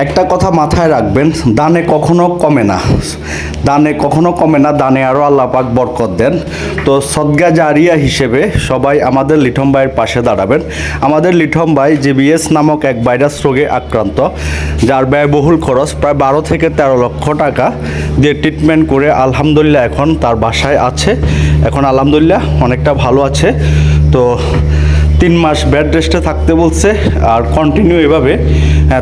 একটা কথা মাথায় রাখবেন, দানে কখনো কমে না। দানে কখনো কমে না, দানে আরও আল্লাহ পাক বরকত দেন। তো সদগা জারিয়া হিসেবে সবাই আমাদের লিঠম ভাইয়ের পাশে দাঁড়াবেন। আমাদের লিঠম ভাই জিবিএস নামক এক ভাইরাস রোগে আক্রান্ত, যার ব্যয়বহুল খরচ প্রায় বারো থেকে তেরো লক্ষ টাকা দিয়ে ট্রিটমেন্ট করে আলহামদুলিল্লাহ এখন তার বাসায় আছে। এখন আলহামদুলিল্লাহ অনেকটা ভালো আছে। তো তিন মাস বেড রেস্টে থাকতে বলছে আর কন্টিনিউ এভাবে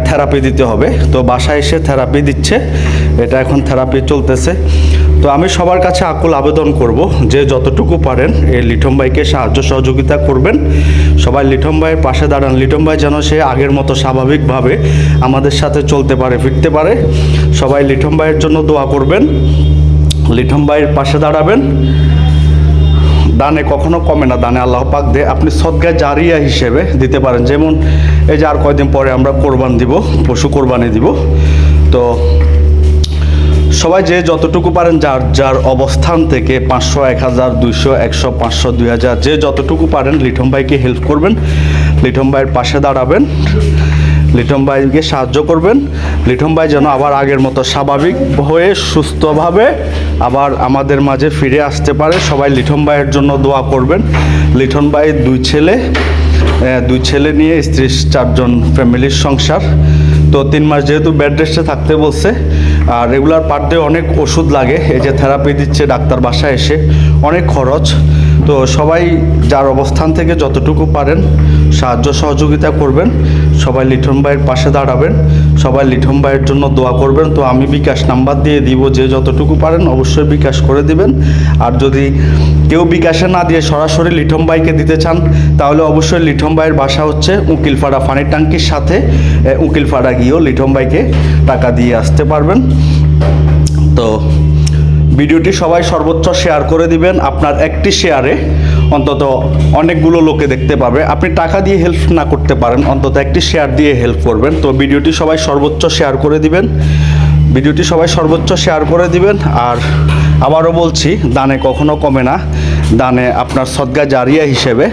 থেরাপি দিতে হবে। তো বাসায় এসে থেরাপি দিচ্ছে, এটা এখন থেরাপি চলতেছে। তো আমি সবার কাছে আকুল আবেদন করব যে যতটুকু পারেন এই লিটম ভাইকে সাহায্য সহযোগিতা করবেন। সবাই লিটম ভাইয়ের পাশে দাঁড়ান। লিটম ভাই যেন সে আগের মতো স্বাভাবিকভাবে আমাদের সাথে চলতে পারে, ফিরতে পারে। সবাই লিটম ভাইয়ের জন্য দোয়া করবেন। লিটম ভাইয়ের পাশে দাঁড়াবেন। দানে কখনো কমে না, দানে আল্লাহ পাক দে আপনি সদগায় জারিয়া হিসেবে দিতে পারেন। যেমন এই যে আর কয়দিন পরে আমরা কোরবান দিব, পশু কোরবানি দিব। তো সবাই যে যতটুকু পারেন, যার যার অবস্থান থেকে পাঁচশো, এক হাজার, দুইশো, একশো, পাঁচশো, দুই হাজার, যে যতটুকু পারেন লিটম ভাইকে হেল্প করবেন। লিটম ভাইয়ের পাশে দাঁড়াবেন। লিটম ভাইকে সাহায্য করবেন। লিটম ভাই যেন আবার আগের মতো স্বাভাবিক হয়ে, সুস্থভাবে আবার আমাদের মাঝে ফিরে আসতে পারে। সবাই লিটম ভাইয়ের জন্য দোয়া করবেন। লিটন ভাইয়ের দুই ছেলে দুই ছেলে নিয়ে, স্ত্রী, চারজন ফ্যামিলির সংসার। তো তিন মাস যেহেতু বেড রেস্টে থাকতে বলছে, আর রেগুলার পার ডে অনেক ওষুধ লাগে। এই যে থেরাপি দিচ্ছে ডাক্তার বাসায় এসে, অনেক খরচ। তো সবাই যার অবস্থান থেকে যতটুকু পারেন সাহায্য সহযোগিতা করবেন। সবাই লিঠন ভাইয়ের পাশে দাঁড়াবেন। সবাই লিঠন ভাইয়ের জন্য দোয়া করবেন। তো আমি বিকাশ নাম্বার দিয়ে দিব। যে যতটুকু পারেন অবশ্যই বিকাশ করে দিবেন। আর যদি কেউ বিকাশে না দিয়ে সরাসরি লিঠম ভাইকে দিতে চান, তাহলে অবশ্যই লিঠম ভাইয়ের বাসা হচ্ছে উকিলপাড়া ফানি ট্যাঙ্কির সাথে উকিলপাড়া গিয়েও লিঠম ভাইকে টাকা দিয়ে আসতে পারবেন। তো ভিডিওটি সবাই সর্বোচ্চ শেয়ার করে দিবেন। আপনার একটি শেয়ারে অন্তত অনেকগুলো লোকে দেখতে পাবে। আপনি টাকা দিয়ে হেল্প না করতে পারেন, অন্তত একটি শেয়ার দিয়ে হেল্প করবেন। তো ভিডিওটি সবাই সর্বোচ্চ শেয়ার করে দিবেন। ভিডিওটি সবাই সর্বোচ্চ শেয়ার করে দিবেন। আর আবারও বলছি, দানে কখনো কমে না। দানে আপনার সদ্গা জারিয়া হিসেবে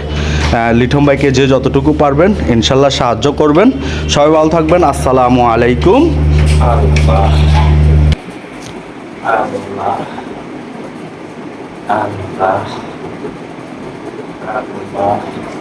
লিঠম ভাইকে যে যতটুকু পারবেন, ইনশাল্লাহ সাহায্য করবেন। সবাই ভালো থাকবেন। আসসালামু আলাইকুম। আল্লাহ। আল্লাহ আল্লাহ আল্লাহ